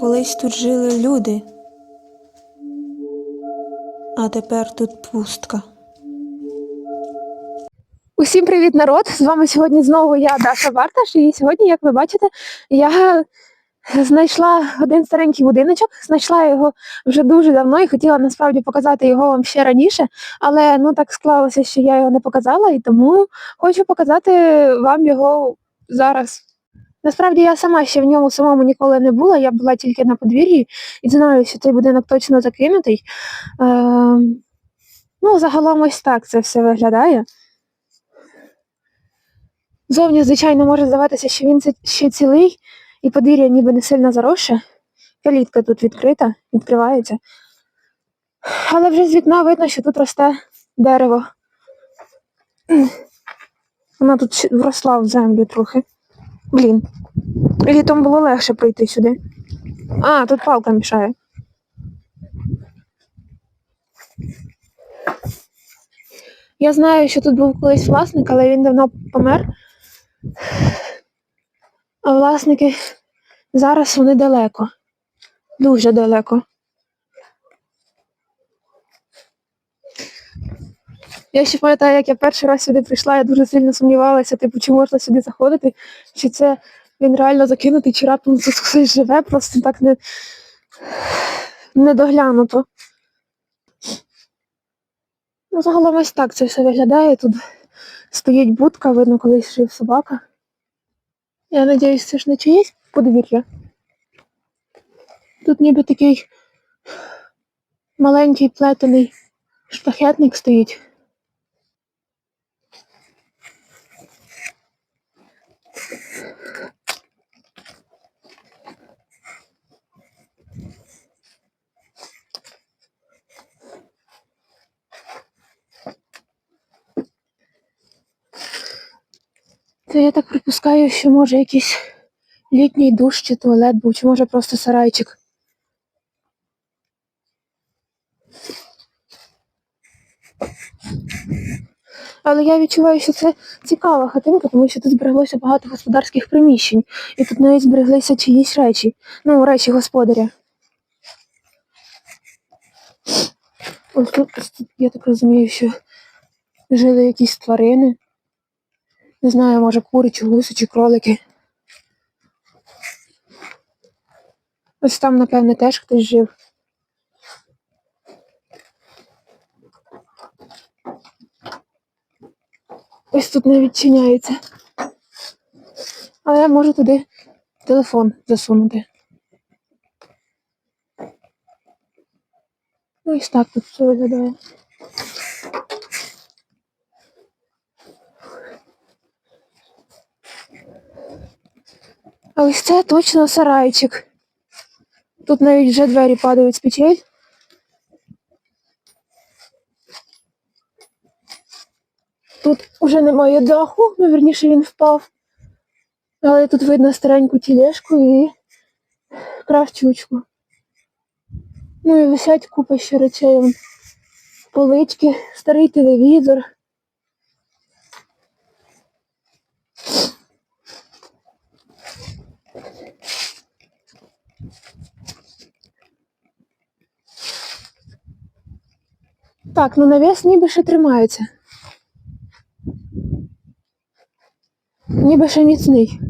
Колись тут жили люди, а тепер тут пустка. Усім привіт, народ! З вами сьогодні знову я, Даша Барташ, і сьогодні, як ви бачите, я знайшла один старенький будиночок, знайшла його вже дуже давно і хотіла насправді показати його вам ще раніше, але ну так склалося, що я його не показала, і тому хочу показати вам його зараз. Насправді я сама ще в ньому самому ніколи не була, я була тільки на подвір'ї і знаю, що цей будинок точно закинутий. Е, ну, загалом ось так це все виглядає. Зовні, звичайно, може здаватися, що він ще цілий, і подвір'я ніби не сильно заросше. Калітка тут відкрита, відкривається. Але вже з вікна видно, що тут росте дерево. Вона тут вросла в землю трохи. Блін. Літом було легше пройти сюди. А, тут палка мішає. Я знаю, що тут був колись власник, але він давно помер. А власники зараз вони далеко. Дуже далеко. Я ще пам'ятаю, як я перший раз сюди прийшла, я дуже сильно сумнівалася, типу, чи можна сюди заходити, чи це він реально закинутий, чи раптом тут хтось живе, просто так не, не доглянуто. Ну, загалом ось так це все виглядає. Тут стоїть будка, видно, колись жив собака. Я надіюсь, це ж не чиєсь подвір'я. Тут ніби такий маленький плетений шпахетник стоїть. Це я так припускаю, що може якийсь літній душ чи туалет був, чи може просто сарайчик. Але я відчуваю, що це цікава хатинка, тому що тут збереглося багато господарських приміщень, і тут навіть збереглися чиїсь речі, ну, речі господаря. Ось тут, я так розумію, що жили якісь тварини. Не знаю, може кури, чи гуси, чи кролики. Ось там, напевне, теж хтось жив. Ось тут не відчиняється. А я можу туди телефон засунути. Ось так тут все виглядає. А ось це точно сарайчик. Тут навіть вже двері падають з печей. Тут уже немає даху, ну вірніше він впав. Але тут видно стареньку тілешку і кравчучку. Ну і висять купа ще речей. Полички, старий телевізор. Так, ну навіс ніби ще тримається. Ніби ще міцний.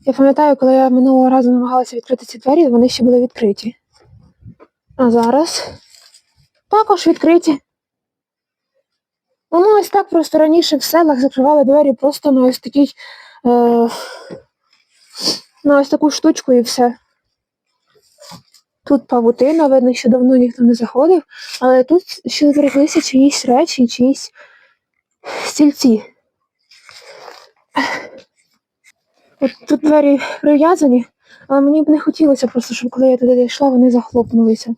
Я пам'ятаю, коли я минулого разу намагалася відкрити ці двері, вони ще були відкриті. А зараз також відкриті. Воно ось так просто раніше в селах закривали двері просто на ось такий. Е, на ось таку штучку і все. Тут павутина, видно, що давно ніхто не заходив, але тут ще збереглися чиїсь речі, чиїсь стільці. От тут двері прив'язані, але мені б не хотілося просто, щоб коли я туди йшла, вони захлопнулися.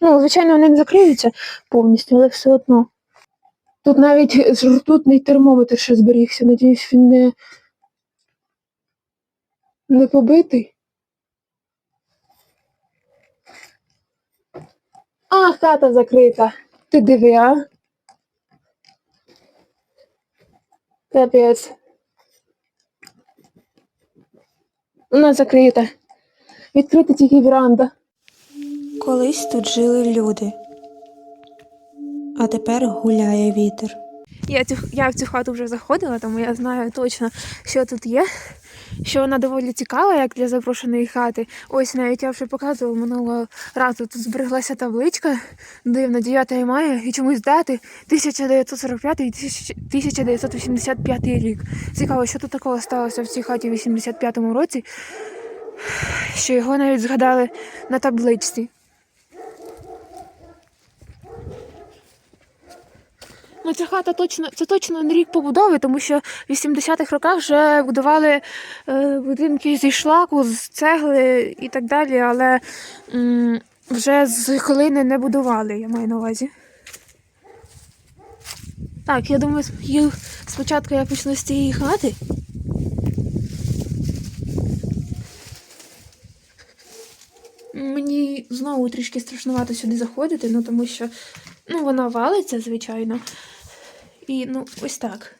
Ну, звичайно, вони не закриються повністю, але все одно. Тут навіть ртутний термометр ще зберігся. Надіюсь, він не, не побитий. А, хата закрита. Ти диви, а? Капець. Вона закрита. Відкрита тільки веранда. Колись тут жили люди, а тепер гуляє вітер. Я, я в цю хату вже заходила, тому я знаю точно, що тут є. Що вона доволі цікава, як для запрошеної хати. Ось навіть я вже показувала минулого разу. Тут збереглася табличка дивна 9 мая і чомусь дати 1945 і 1985 рік. Цікаво, що тут такого сталося в цій хаті в 85-му році, що його навіть згадали на табличці. Ну, ця хата точно це точно не рік побудови, тому що в 80-х роках вже будували е, будинки зі шлаку, з цегли і так далі, але м, вже з хлини не будували, я маю на увазі. Так, я думаю, спочатку я почну з цієї хати. Мені знову трішки страшнувато сюди заходити, ну тому що ну, вона валиться, звичайно. І ну, ось так.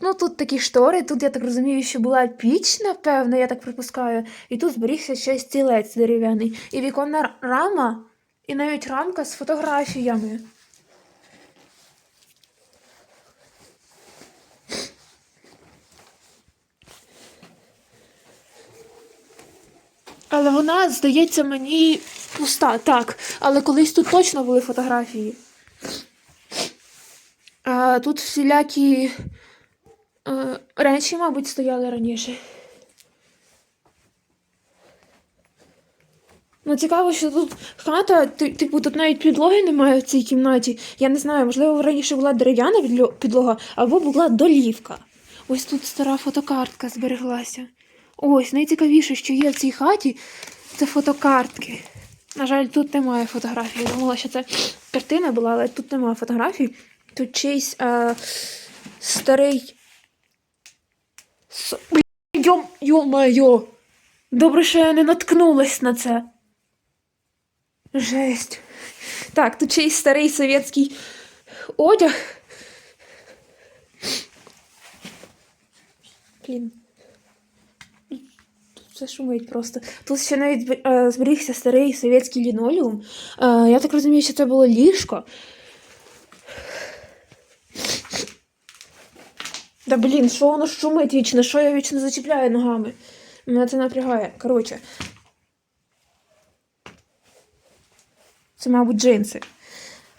Ну, тут такі штори, тут я так розумію, що була піч, напевно, я так припускаю. І тут зберігся ще стілець дерев'яний. І віконна рама, і навіть рамка з фотографіями. Але вона, здається, мені пуста. Так, але колись тут точно були фотографії. А, тут всілякі е, речі, мабуть, стояли раніше. Ну, цікаво, що тут хата, типу, тут навіть підлоги немає в цій кімнаті. Я не знаю, можливо, раніше була дерев'яна підлога, або була долівка. Ось тут стара фотокартка збереглася. Ось, найцікавіше, що є в цій хаті, це фотокартки. На жаль, тут немає фотографій. Я думала, що це картина була, але тут немає фотографій. Тут чийсь е, старий. Йом, йо-майо! Добре, що я не наткнулась на це. Жесть. Так, тут чийсь старий совєтський одяг. Блін. Все шумить просто. Тут ще навіть е, зберігся старий совєтський лінолеум. Е, я так розумію, що це було ліжко. Да блін, що воно шумить вічно, що я вічно зачіпляю ногами. Мене це напрягає. Коротше. Це, мабуть, джинси.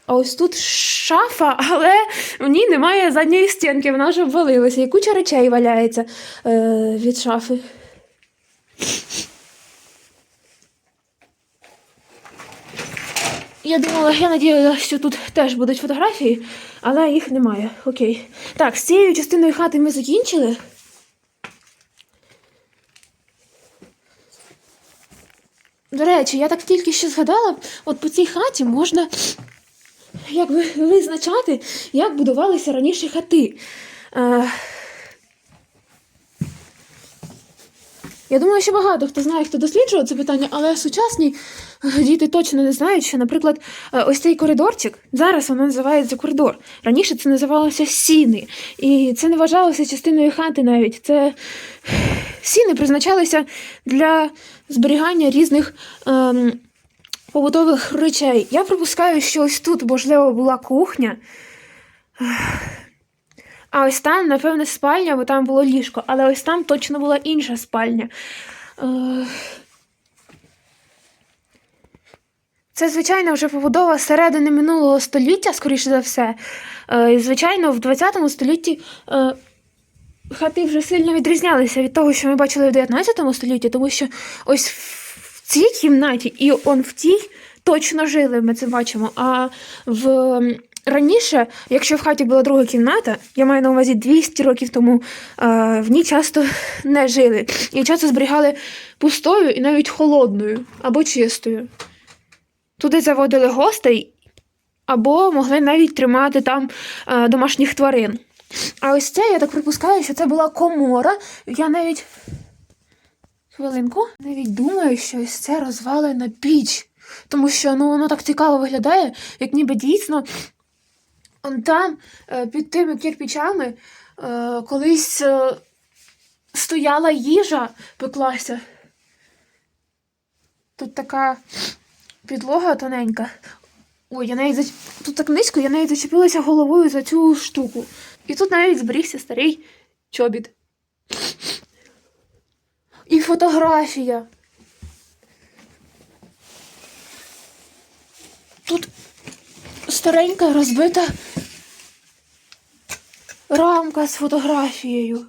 А ось тут шафа, але в ній немає задньої стінки, вона вже обвалилася. І куча речей валяється е, від шафи. Я думала, я надіялася, що тут теж будуть фотографії, але їх немає. Окей. Так, з цією частиною хати ми закінчили. До речі, я так тільки що згадала, от по цій хаті можна якби визначати, як будувалися раніше хати. Е, Я думаю, що багато хто знає, хто досліджував це питання, але сучасні діти точно не знають, що, наприклад, е, ось цей коридорчик, зараз воно називається коридор. Раніше це називалося сіни. І це не вважалося частиною хати навіть. Це сіни призначалися для зберігання різних ем, побутових речей. Я припускаю, що ось тут, можливо, була кухня. А ось там, напевне, спальня, бо там було ліжко, але ось там точно була інша спальня. Е, Це, звичайно, вже побудова середини минулого століття, скоріше за все. Е, звичайно, в 20 столітті е, хати вже сильно відрізнялися від того, що ми бачили в 19 столітті, тому що ось в цій кімнаті і он в тій точно жили, ми це бачимо. А в раніше, якщо в хаті була друга кімната, я маю на увазі 200 років тому, е, в ній часто не жили. І часто зберігали пустою і навіть холодною або чистою. Туди заводили гостей, або могли навіть тримати там е, домашніх тварин. А ось це, я так припускаю, що це була комора. Я навіть. Хвилинку. Навіть думаю, що ось це розвалена піч. Тому що ну, воно так цікаво виглядає, як ніби дійсно он там, е, під тими кирпичами, е, колись стояла їжа, пеклася. Тут така підлога тоненька. Ой, я навіть зач... тут так низько, я навіть зачепилася головою за цю штуку. І тут навіть зберігся старий чобіт. І фотографія. Тут старенька розбита рамка з фотографією.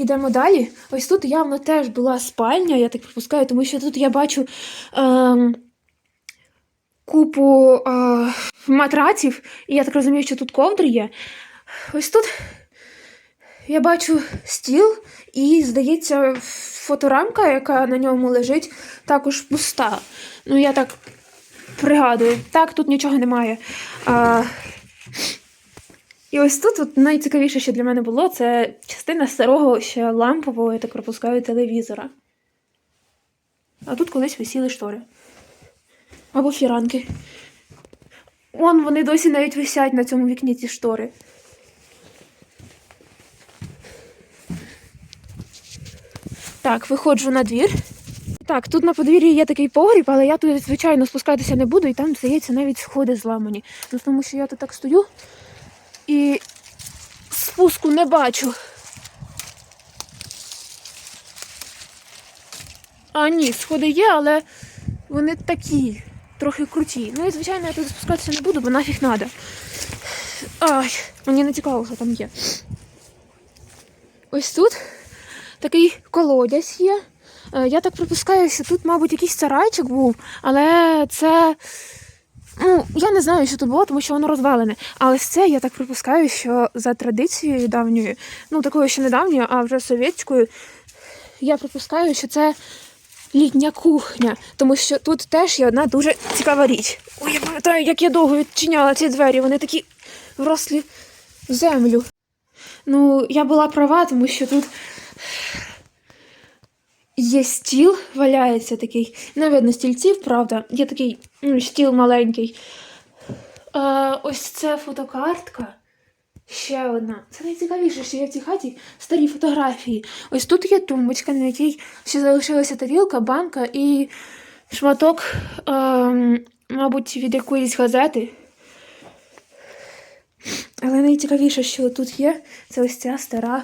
Ідемо далі. Ось тут явно теж була спальня, я так припускаю, тому що тут я бачу ем, купу е, матраців, і я так розумію, що тут ковдри є. Ось тут я бачу стіл, і, здається, фоторамка, яка на ньому лежить, також пуста. Ну, я так пригадую. Так, тут нічого немає. А, і ось тут от найцікавіше, що для мене було, це частина старого ще лампового, я так пропускаю, телевізора. А тут колись висіли штори. Або фіранки. Вон вони досі навіть висять на цьому вікні ці штори. Так, виходжу на двір. Так, тут на подвір'ї є такий погріб, але я туди, звичайно, спускатися не буду, і там, здається, навіть сходи зламані. Ну, тому що я тут так стою і спуску не бачу. А, ні, сходи є, але вони такі, трохи круті. Ну і звичайно, я туди спускатися не буду, бо нафіг треба. Ай, мені не цікаво, що там є. Ось тут такий колодязь є. Е, Я так припускаю, що тут, мабуть, якийсь сарайчик був, але це. Ну, я не знаю, що тут було, тому що воно розвалене. Але це я так припускаю, що за традицією давньою, ну такою ще не давньою, а вже совєтською, я припускаю, що це літня кухня, тому що тут теж є одна дуже цікава річ. Ой, я пам'ятаю, як я довго відчиняла ці двері, вони такі врослі в землю. Ну, я була права, тому що тут є стіл, валяється такий. Не видно стільців, правда. Є такий м, стіл маленький. А, ось це фотокартка. Ще одна. Це найцікавіше, що є в цій хаті старі фотографії. Ось тут є тумбочка, на якій ще залишилася тарілка, банка і шматок, ем, мабуть, від якоїсь газети. Але найцікавіше, що тут є, це ось ця стара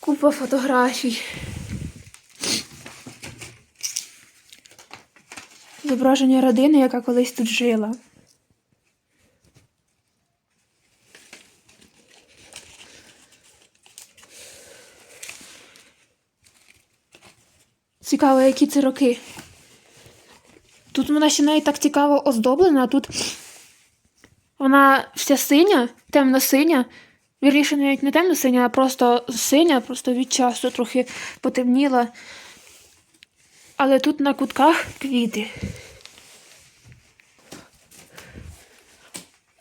купа фотографій. Зображення родини, яка колись тут жила. Цікаво, які це роки. Тут вона ще навіть так цікаво оздоблена, а тут вона вся синя, темно-синя. Вірніше, навіть не темно-синя, а просто синя, просто від часу трохи потемніла. Але тут на кутках квіти.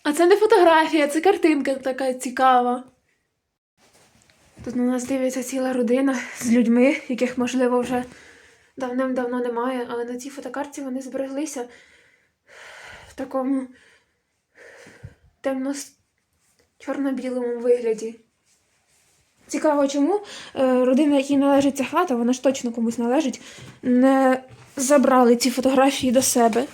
А це не фотографія, це картинка така цікава. Тут на нас дивиться ціла родина з людьми, яких, можливо, вже давним-давно немає, але на цій фотокарті вони збереглися в такому темно чорно-білому вигляді. Цікаво, чому е, родина, якій належить ця хата, вона ж точно комусь належить, не забрали ці фотографії до себе.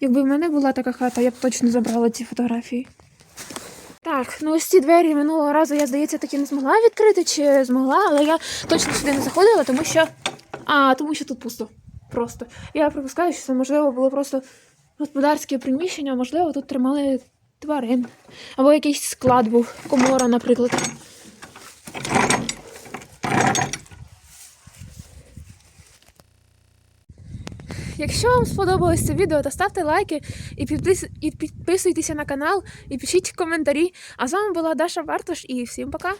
Якби в мене була така хата, я б точно забрала ці фотографії. Так, ну ось ці двері минулого разу я, здається, таки не змогла відкрити, чи змогла, але я точно сюди не заходила, тому що. А, тому що тут пусто. Просто. Я припускаю, що це можливо було просто господарське приміщення, можливо, тут тримали тварин. Або якийсь склад був, комора, наприклад. Якщо вам сподобалось це відео, то ставте лайки і, підпис... і підписуйтеся на канал, і пишіть коментарі. А з вами була Даша Бартош і всім пока!